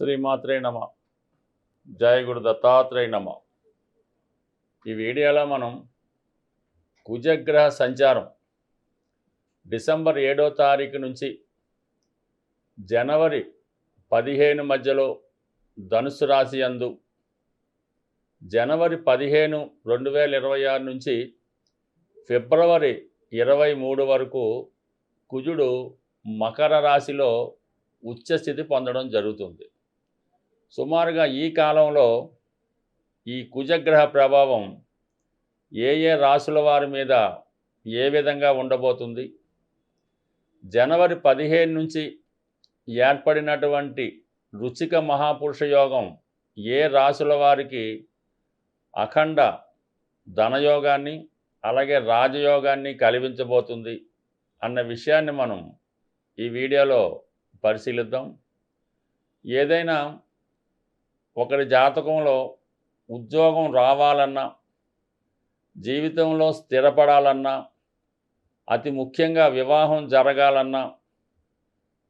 శ్రీమాత్రే నమ. జయ గురు దత్తాత్రేయ నమ. ఈ వీడియోలో మనం కుజగ్రహ సంచారం. డిసెంబర్ ఏడో తారీఖు నుంచి జనవరి పదిహేను మధ్యలో ధనుసు రాశి యందు జనవరి పదిహేను రెండు వేల ఇరవై ఆరు నుంచి ఫిబ్రవరి ఇరవై మూడు వరకు కుజుడు మకర రాశిలో ఉచ్చస్థితి పొందడం జరుగుతుంది. సుమారుగా ఈ కాలంలో ఈ కుజగ్రహ ప్రభావం ఏ ఏ రాశుల వారి మీద ఏ విధంగా ఉండబోతుంది? జనవరి పదిహేను నుంచి ఏర్పడినటువంటి రుచిక మహాపురుష యోగం ఏ రాశుల వారికి అఖండ ధనయోగాన్ని అలాగే రాజయోగాన్ని కలిగించబోతుంది అన్న విషయాన్ని మనం ఈ వీడియోలో పరిశీలిద్దాం. ఏదైనా ఒకరి జాతకంలో ఉద్యోగం రావాలన్నా జీవితంలో స్థిరపడాలన్నా అతి ముఖ్యంగా వివాహం జరగాలన్నా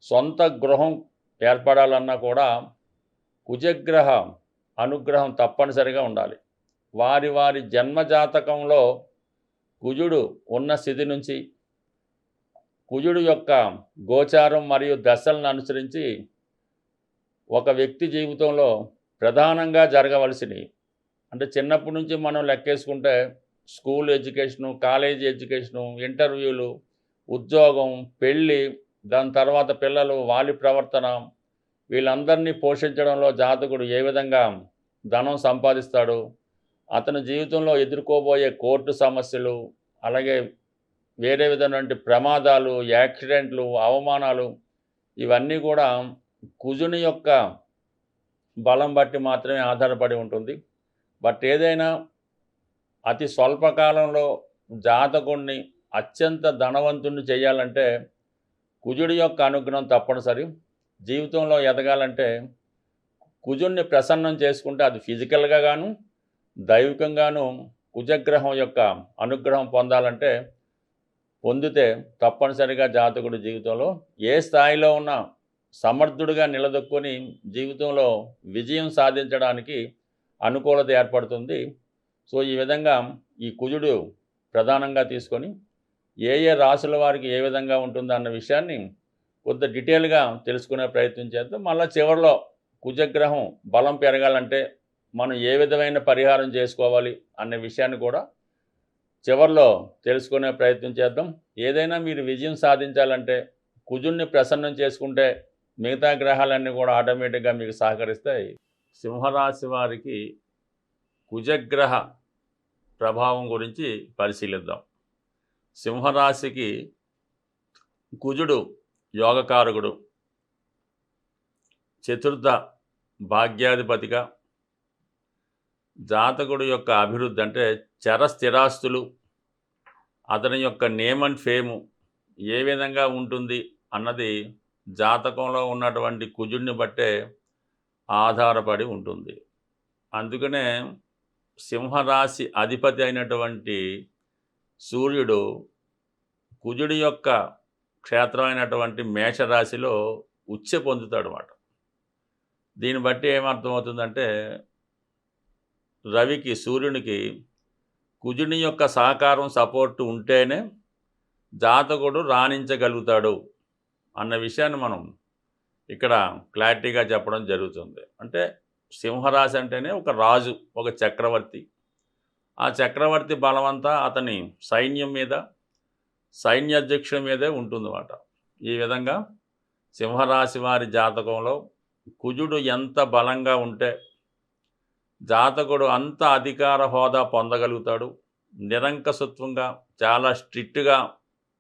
సొంత గృహం ఏర్పడాలన్నా కూడా కుజగ్రహ అనుగ్రహం తప్పనిసరిగా ఉండాలి. వారి వారి జన్మజాతకంలో కుజుడు ఉన్న స్థితి నుంచి కుజుడు యొక్క గోచారం మరియు దశలను అనుసరించి ఒక వ్యక్తి జీవితంలో ప్రధానంగా జరగవలసినవి. అంటే చిన్నప్పటి నుంచి మనం లెక్కేసుకుంటే స్కూల్ ఎడ్యుకేషను కాలేజీ ఎడ్యుకేషను ఇంటర్వ్యూలు ఉద్యోగం పెళ్ళి దాని తర్వాత పిల్లలు వాలి ప్రవర్తన వీళ్ళందరినీ పోషించడంలో జాతకుడు ఏ విధంగా ధనం సంపాదిస్తాడు అతని జీవితంలో ఎదుర్కోబోయే కోర్టు సమస్యలు అలాగే వేరే విధమైన ప్రమాదాలు యాక్సిడెంట్లు అవమానాలు ఇవన్నీ కూడా కుజుని యొక్క బలం బట్టి మాత్రమే ఆధారపడి ఉంటుంది. బట్ ఏదైనా అతి స్వల్పకాలంలో జాతకుణ్ణి అత్యంత ధనవంతుణ్ణి చేయాలంటే కుజుడి యొక్క అనుగ్రహం తప్పనిసరి. జీవితంలో ఎదగాలంటే కుజుణ్ణి ప్రసన్నం చేసుకుంటే అది ఫిజికల్గా గాను దైవికంగాను కుజగ్రహం యొక్క అనుగ్రహం పొందాలంటే పొందితే తప్పనిసరిగా జాతకుడి జీవితంలో ఏ స్థాయిలో ఉన్నా సమర్థుడిగా నిలదొక్కుని జీవితంలో విజయం సాధించడానికి అనుకూలత ఏర్పడుతుంది. సో ఈ విధంగా ఈ కుజుడు ప్రధానంగా తీసుకొని ఏ ఏ రాశుల వారికి ఏ విధంగా ఉంటుందో అన్న విషయాన్ని కొంత డీటెయిల్గా తెలుసుకునే ప్రయత్నం చేద్దాం. మళ్ళీ చివరిలో కుజగ్రహం బలం పెరగాలంటే మనం ఏ విధమైన పరిహారం చేసుకోవాలి అనే విషయాన్ని కూడా చివరిలో తెలుసుకునే ప్రయత్నం చేద్దాం. ఏదైనా మీరు విజయం సాధించాలంటే కుజుణ్ణి ప్రసన్నం చేసుకుంటే మిగతా గ్రహాలన్నీ కూడా ఆటోమేటిక్గా మీకు సహకరిస్తాయి. సింహరాశి వారికి కుజగ్రహ ప్రభావం గురించి పరిశీలిద్దాం. సింహరాశికి కుజుడు యోగకారకుడు చతుర్థ భాగ్యాధిపతిగా జాతకుడు యొక్క అభివృద్ధి అంటే చర స్థిరాస్తులు అతని యొక్క నేమ్ అండ్ ఫేము ఏ విధంగా ఉంటుంది అన్నది జాతకంలో ఉన్నటువంటి కుజుడిని బట్టే ఆధారపడి ఉంటుంది. అందుకనే సింహరాశి అధిపతి అయినటువంటి సూర్యుడు కుజుడి యొక్క క్షేత్రమైనటువంటి మేషరాశిలో ఉచ్చ పొందుతాడు అన్నమాట దీన్ని బట్టి ఏమర్థమవుతుందంటే రవికి సూర్యునికి కుజుని యొక్క సహకారం సపోర్టు ఉంటేనే జాతకుడు రాణించగలుగుతాడు. అన్న విషయాన్ని మనం ఇక్కడ క్లారిటీగా చెప్పడం జరుగుతుంది. అంటే సింహరాశి అంటేనే ఒక రాజు ఒక చక్రవర్తి. ఆ చక్రవర్తి బలమంతా అతని సైన్యం మీద సైన్యాధ్యక్షుడి మీదే ఉంటుందన్నమాట. ఈ విధంగా సింహరాశి వారి జాతకంలో కుజుడు ఎంత బలంగా ఉంటే జాతకుడు అంత అధికార హోదా పొందగలుగుతాడు. నిరంకసత్వంగా చాలా స్ట్రిక్ట్గా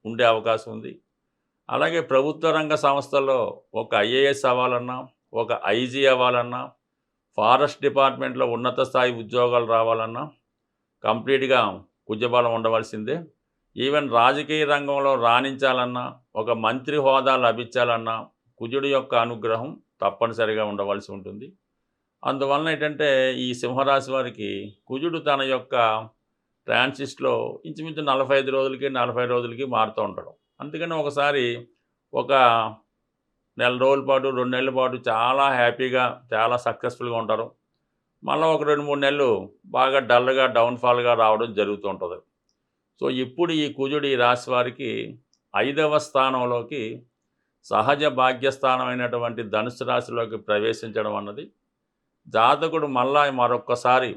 ఉండే అవకాశం ఉంది. అలాగే ప్రభుత్వ రంగ సంస్థల్లో ఒక ఐఏఎస్ అవ్వాలన్నా ఒక ఐజీ అవ్వాలన్నా ఫారెస్ట్ డిపార్ట్మెంట్లో ఉన్నత స్థాయి ఉద్యోగాలు రావాలన్నా కంప్లీట్గా కుజబలం ఉండవలసిందే. ఈవెన్ రాజకీయ రంగంలో రాణించాలన్నా ఒక మంత్రి హోదా లభించాలన్నా కుజుడు యొక్క అనుగ్రహం తప్పనిసరిగా ఉండవలసి ఉంటుంది. అందువలన ఏంటంటే ఈ సింహరాశి వారికి కుజుడు తన యొక్క ట్రాన్సిస్ట్లో ఇంచుమించు నలభై ఐదు రోజులకి నలభై రోజులకి మారుతూ ఉంటాడు అందుకని ఒకసారి ఒక నెల రోజుల పాటు రెండు నెలల పాటు చాలా హ్యాపీగా చాలా సక్సెస్ఫుల్గా ఉంటారు. మళ్ళీ ఒక రెండు మూడు నెలలు బాగా డల్గా డౌన్ఫాల్గా రావడం జరుగుతూ ఉంటుంది. సో ఇప్పుడు ఈ కుజుడు ఈ రాశి వారికి ఐదవ స్థానంలోకి సహజ భాగ్యస్థానమైనటువంటి ధనుసు రాశిలోకి ప్రవేశించడం అన్నది జాతకుడు మళ్ళా మరొక్కసారి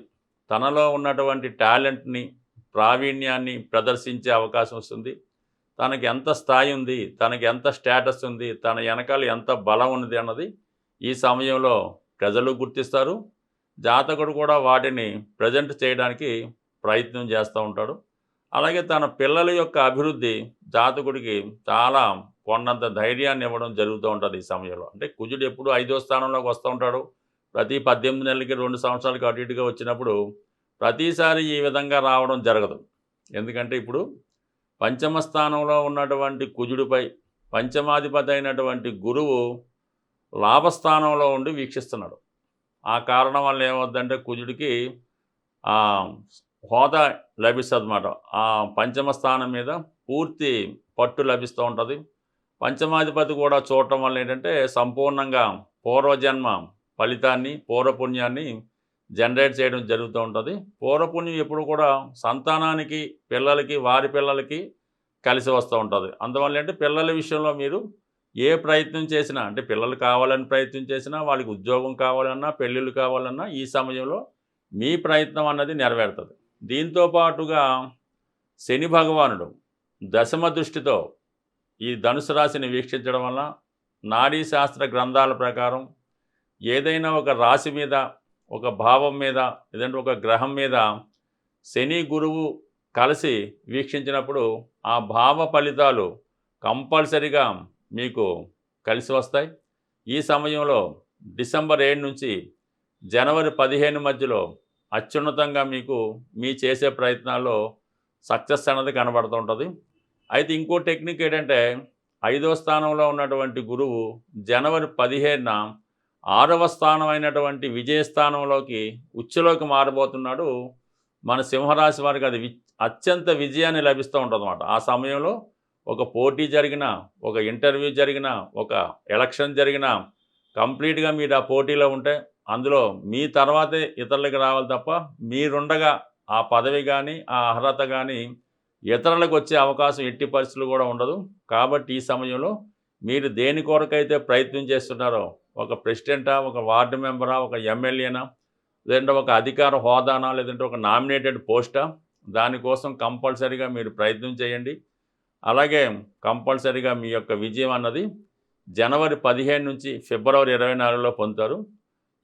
తనలో ఉన్నటువంటి టాలెంట్ని ప్రావీణ్యాన్ని ప్రదర్శించే అవకాశం వస్తుంది. తనకి ఎంత స్థాయి ఉంది తనకి ఎంత స్టేటస్ ఉంది తన వెనకాల ఎంత బలం ఉంది అన్నది ఈ సమయంలో ప్రజలు గుర్తిస్తారు. జాతకుడు కూడా వాటిని ప్రజెంట్ చేయడానికి ప్రయత్నం చేస్తూ ఉంటాడు. అలాగే తన పిల్లల యొక్క అభివృద్ధి జాతకుడికి చాలా కొండంత ధైర్యాన్ని ఇవ్వడం జరుగుతూ ఉంటుంది ఈ సమయంలో. అంటే కుజుడు ఎప్పుడు ఐదో స్థానంలోకి వస్తూ ఉంటాడు. ప్రతి పద్దెనిమిది నెలలకి రెండు సంవత్సరాలకి అటు ఇటుగా వచ్చినప్పుడు ప్రతిసారి ఈ విధంగా రావడం జరగదు. ఎందుకంటే ఇప్పుడు పంచమ స్థానంలో ఉన్నటువంటి కుజుడిపై పంచమాధిపతి అయినటువంటి గురువు లాభస్థానంలో ఉండి వీక్షిస్తున్నాడు. ఆ కారణం వల్ల ఏమవుద్దంటే కుజుడికి హోదా లభిస్తుంది అనమాట ఆ పంచమ స్థానం మీద పూర్తి పట్టు లభిస్తూ ఉంటుంది. పంచమాధిపతి కూడా చూడటం వల్ల ఏంటంటే సంపూర్ణంగా పూర్వజన్మ ఫలితాన్ని పూర్వపుణ్యాన్ని జనరేట్ చేయడం జరుగుతూ ఉంటుంది. పూర్వపుణ్యం ఎప్పుడు కూడా సంతానానికి పిల్లలకి వారి పిల్లలకి కలిసి వస్తూ ఉంటుంది. అందువల్ల అంటే పిల్లల విషయంలో మీరు ఏ ప్రయత్నం చేసినా అంటే పిల్లలు కావాలని ప్రయత్నం చేసినా వాళ్ళకి ఉద్యోగం కావాలన్నా పెళ్ళిళ్ళు కావాలన్నా ఈ సమయంలో మీ ప్రయత్నం అన్నది నెరవేరుతుంది. దీంతో పాటుగా శని భగవానుడు దశమ దృష్టితో ఈ ధనుసు రాశిని వీక్షించడం వల్ల నాడీ శాస్త్ర గ్రంథాల ప్రకారం ఏదైనా ఒక రాశి మీద ఒక భావం మీద లేదంటే ఒక గ్రహం మీద శని గురువు కలిసి వీక్షించినప్పుడు ఆ భావ ఫలితాలు కంపల్సరిగా మీకు కలిసి వస్తాయి. ఈ సమయంలో డిసెంబర్ ఏడు నుంచి జనవరి పదిహేను మధ్యలో అత్యున్నతంగా మీకు మీ చేసే ప్రయత్నాల్లో సక్సెస్ అన్నది కనబడుతూ ఉంటుంది. అయితే ఇంకో టెక్నిక్ ఏంటంటే ఐదో స్థానంలో ఉన్నటువంటి గురువు జనవరి పదిహేనున ఆరవ స్థానం అయినటువంటి విజయస్థానంలోకి ఉచ్చలోకి మారబోతున్నాడు. మన సింహరాశి వారికి అది అత్యంత విజయాన్ని లభిస్తూ ఉంటుంది ఆ సమయంలో ఒక పోటీ జరిగిన ఒక ఇంటర్వ్యూ జరిగిన ఒక ఎలక్షన్ జరిగిన కంప్లీట్గా మీరు ఆ పోటీలో ఉంటే అందులో మీ తర్వాతే ఇతరులకు రావాలి తప్ప మీరుండగా ఆ పదవి కానీ ఆ అర్హత కానీ ఇతరులకు వచ్చే అవకాశం ఎట్టి పరిస్థితులు కూడా ఉండదు. కాబట్టి ఈ సమయంలో మీరు దేని కొరకైతే ప్రయత్నం చేస్తున్నారో ఒక ప్రెసిడెంటా ఒక వార్డు మెంబరా ఒక ఎమ్మెల్యేనా లేదంటే ఒక అధికార హోదానా లేదంటే ఒక నామినేటెడ్ పోస్టా? దానికోసం కంపల్సరీగా మీరు ప్రయత్నం చేయండి. అలాగే కంపల్సరీగా మీ యొక్క విజయం అన్నది జనవరి పదిహేను నుంచి ఫిబ్రవరి ఇరవై నాలుగులో పొందుతారు.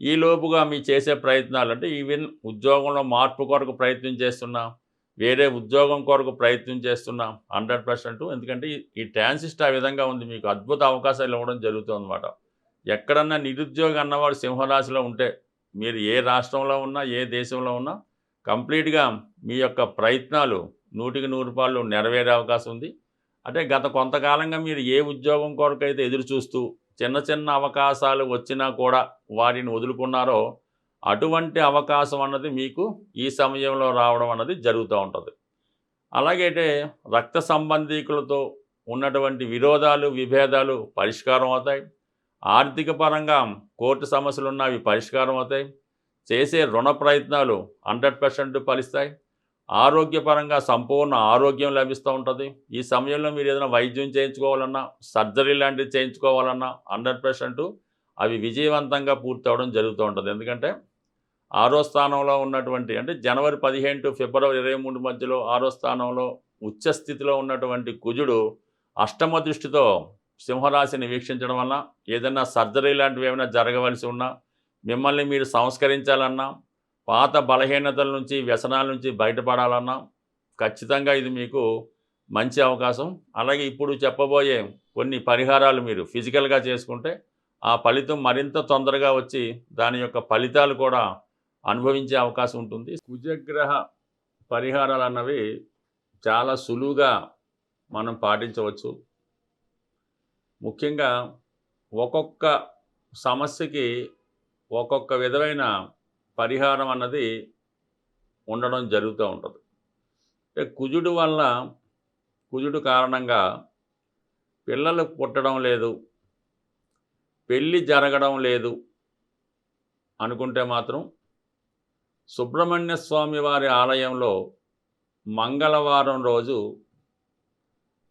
ఈ లోపుగా మీ చేసే ప్రయత్నాలు అంటే ఈవెన్ ఉద్యోగంలో మార్పు కొరకు ప్రయత్నం చేస్తున్నా వేరే ఉద్యోగం కొరకు ప్రయత్నం చేస్తున్నా హండ్రెడ్ పర్సెంట్. ఎందుకంటే ఈ- ట్రాన్సిస్ట్ ఆ విధంగా ఉంది. మీకు అద్భుత అవకాశాలు ఇవ్వడం జరుగుతుంది అన్నమాట ఎక్కడన్నా నిరుద్యోగం అన్నవాడు సింహరాశిలో ఉంటే మీరు ఏ రాష్ట్రంలో ఉన్నా ఏ దేశంలో ఉన్నా కంప్లీట్గా మీ యొక్క ప్రయత్నాలు నూటికి నూరు రూపాయలు నెరవేరే అవకాశం ఉంది. అంటే గత కొంతకాలంగా మీరు ఏ ఉద్యోగం కొరకైతే ఎదురు చూస్తూ చిన్న చిన్న అవకాశాలు వచ్చినా కూడా వారిని వదులుకున్నారో అటువంటి అవకాశం అన్నది మీకు ఈ సమయంలో రావడం అన్నది జరుగుతూ ఉంటుంది. అలాగైతే రక్త సంబంధీకులతో ఉన్నటువంటి విరోధాలు విభేదాలు పరిష్కారం అవుతాయి. ఆర్థిక పరంగా కోర్టు సమస్యలు ఉన్నవి పరిష్కారం అవుతాయి. చేసే రుణ ప్రయత్నాలు హండ్రెడ్ పర్సెంట్ ఫలిస్తాయి. ఆరోగ్యపరంగా సంపూర్ణ ఆరోగ్యం లభిస్తూ ఉంటుంది. ఈ సమయంలో మీరు ఏదైనా వైద్యం చేయించుకోవాలన్నా సర్జరీ లాంటివి చేయించుకోవాలన్నా హండ్రెడ్ పర్సెంట్ అవి విజయవంతంగా పూర్తవడం జరుగుతూ ఉంటుంది. ఎందుకంటే ఆరో స్థానంలో ఉన్నటువంటి అంటే జనవరి పదిహేను టు ఫిబ్రవరి ఇరవై మూడు మధ్యలో ఆరో స్థానంలో ఉచ్చస్థితిలో ఉన్నటువంటి కుజుడు అష్టమ దృష్టితో సింహరాశిని వీక్షించడం వల్ల ఏదైనా సర్జరీ లాంటివి ఏమైనా జరగవలసి ఉన్నా మిమ్మల్ని మీరు సంస్కరించాలన్నా పాత బలహీనతల నుంచి వ్యసనాల నుంచి బయటపడాలన్నా ఖచ్చితంగా ఇది మీకు మంచి అవకాశం. అలాగే ఇప్పుడు చెప్పబోయే కొన్ని పరిహారాలు మీరు ఫిజికల్గా చేసుకుంటే ఆ ఫలితం మరింత తొందరగా వచ్చి దాని యొక్క ఫలితాలు కూడా అనుభవించే అవకాశం ఉంటుంది. కుజగ్రహ పరిహారాలు అన్నవి చాలా సులువుగా మనం పాటించవచ్చు. ముఖ్యంగా ఒక్కొక్క సమస్యకి ఒక్కొక్క విధమైన పరిహారం అన్నది ఉండడం జరుగుతూ ఉంటుంది. అంటే కుజుడు వల్ల కుజుడు కారణంగా పిల్లలు పుట్టడం లేదు పెళ్ళి జరగడం లేదు అనుకుంటే మాత్రం సుబ్రహ్మణ్య స్వామి వారి ఆలయంలో మంగళవారం రోజు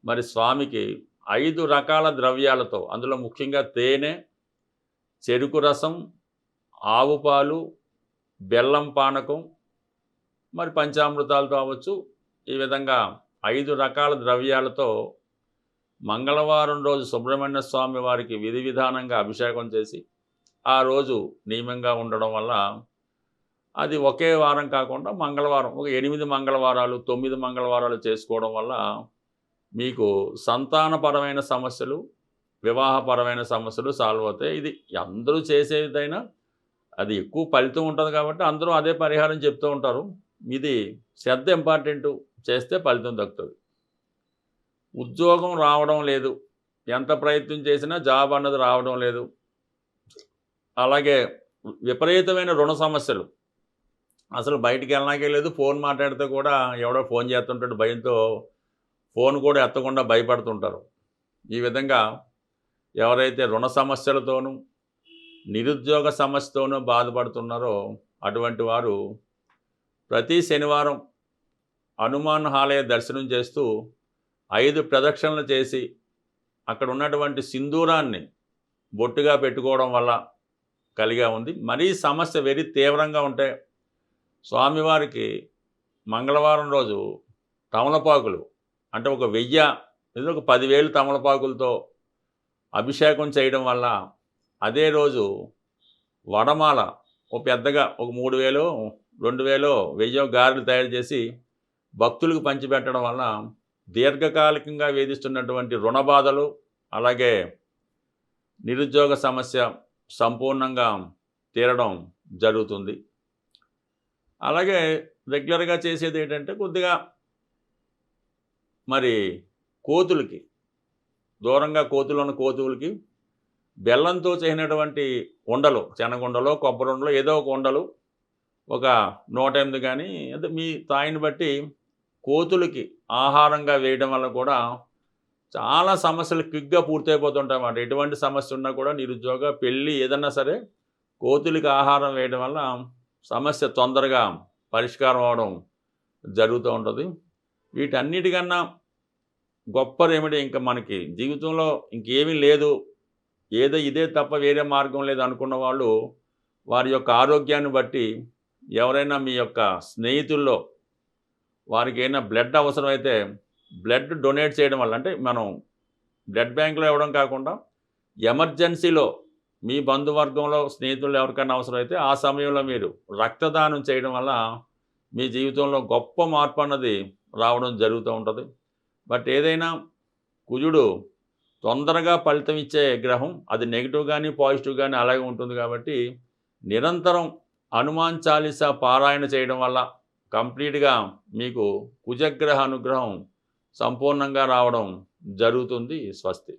మరి స్వామికి ఐదు రకాల ద్రవ్యాలతో అందులో ముఖ్యంగా తేనె చెరుకు రసం ఆవు పాలు బెల్లం పానకం మరి పంచామృతాలతో అవ్వచ్చు ఈ విధంగా ఐదు రకాల ద్రవ్యాలతో మంగళవారం రోజు సుబ్రహ్మణ్య స్వామి వారికి విధి విధానంగా అభిషేకం చేసి ఆ రోజు నియమంగా ఉండడం వల్ల అది ఒకే వారం కాకుండా మంగళవారం ఒక ఎనిమిది మంగళవారాలు తొమ్మిది మంగళవారాలు చేసుకోవడం వల్ల మీకు సంతానపరమైన సమస్యలు వివాహపరమైన సమస్యలు సాల్వ్ అవుతాయి. ఇది అందరూ చేసేదైనా అది ఎక్కువ ఫలితం ఉంటుంది కాబట్టి అందరూ అదే పరిహారం చెప్తూ ఉంటారు. ఇది శ్రద్ధ ఇంపార్టెంట్ చేస్తే ఫలితం దక్కుతుంది. ఉద్యోగం రావడం లేదు. ఎంత ప్రయత్నం చేసినా జాబ్ అన్నది రావడం లేదు. అలాగే విపరీతమైన రుణ సమస్యలు. అసలు బయటికి వెళ్ళనాకే లేదు. ఫోన్ మాట్లాడితే కూడా ఎవడో ఫోన్ చేస్తుంటాడు భయంతో ఫోన్ కూడా ఎత్తకుండా భయపడుతుంటారు. ఈ విధంగా ఎవరైతే రుణ సమస్యలతోనూ నిరుద్యోగ సమస్యతోనూ బాధపడుతున్నారో అటువంటి వారు ప్రతి శనివారం హనుమాన్ ఆలయ దర్శనం చేస్తూ ఐదు ప్రదక్షిణలు చేసి అక్కడ ఉన్నటువంటి సింధూరాన్ని బొట్టుగా పెట్టుకోవడం వల్ల కలిగా ఉంది. మరీ సమస్య వెరీ తీవ్రంగా ఉంటే స్వామివారికి మంగళవారం రోజు తమలపాకులు అంటే ఒక వెయ్యి లేదా ఒక పదివేలు తమలపాకులతో అభిషేకం చేయడం వల్ల అదే రోజు వడమాల ఒక పెద్దగా ఒక మూడు వేలు రెండు వేలు వెయ్యో గారెలు తయారు చేసి భక్తులకు పంచిపెట్టడం వల్ల దీర్ఘకాలికంగా వేధిస్తున్నటువంటి రుణ బాధలు అలాగే నిరుద్యోగ సమస్య సంపూర్ణంగా తీరడం జరుగుతుంది. అలాగే రెగ్యులర్గా చేసేది ఏంటంటే కొద్దిగా మరి కోతులకి దూరంగా కోతులు ఉన్న కోతులకి బెల్లంతో చేసినటువంటి ఉండలు శనగుండలో కొబ్బరి ఉండలు ఏదో ఒక ఉండలు ఒక నూట ఎనిమిది కానీ అంటే మీ తాయిని బట్టి కోతులకి ఆహారంగా వేయడం వల్ల కూడా చాలా సమస్యలు క్విక్గా పూర్తయిపోతుంటాయి అన్నమాట ఎటువంటి సమస్య ఉన్నా కూడా నిరుద్యోగ పెళ్ళి ఏదన్నా సరే కోతులకి ఆహారం వేయడం వల్ల సమస్య తొందరగా పరిష్కారం అవడం జరుగుతూ ఉంటుంది. వీటన్నిటికన్నా గొప్ప రెమెడీ ఇంకా మనకి. జీవితంలో ఇంకేమీ లేదు. ఏదో ఇదే తప్ప వేరే మార్గం లేదు అనుకున్న వాళ్ళు వారి యొక్క ఆరోగ్యాన్ని బట్టి ఎవరైనా మీ యొక్క స్నేహితుల్లో వారికి ఏమైనా బ్లడ్ అవసరమైతే బ్లడ్ డొనేట్ చేయడం వల్ల అంటే మనం బ్లడ్ బ్యాంకులో ఇవ్వడం కాకుండా ఎమర్జెన్సీలో మీ బంధువర్గంలో స్నేహితులు ఎవరికైనా అవసరమైతే ఆ సమయంలో మీరు రక్తదానం చేయడం వల్ల మీ జీవితంలో గొప్ప మార్పు అన్నది రావడం జరుగుతూ ఉంటుంది. బట్ ఏదైనా కుజుడు తొందరగా ఫలితం ఇచ్చే గ్రహం అది నెగిటివ్ కానీ పాజిటివ్ కానీ అలాగే ఉంటుంది కాబట్టి నిరంతరం హనుమాన్ చాలీసా పారాయణ చేయడం వల్ల కంప్లీట్గా మీకు కుజగ్రహ అనుగ్రహం సంపూర్ణంగా రావడం జరుగుతుంది స్వస్తి.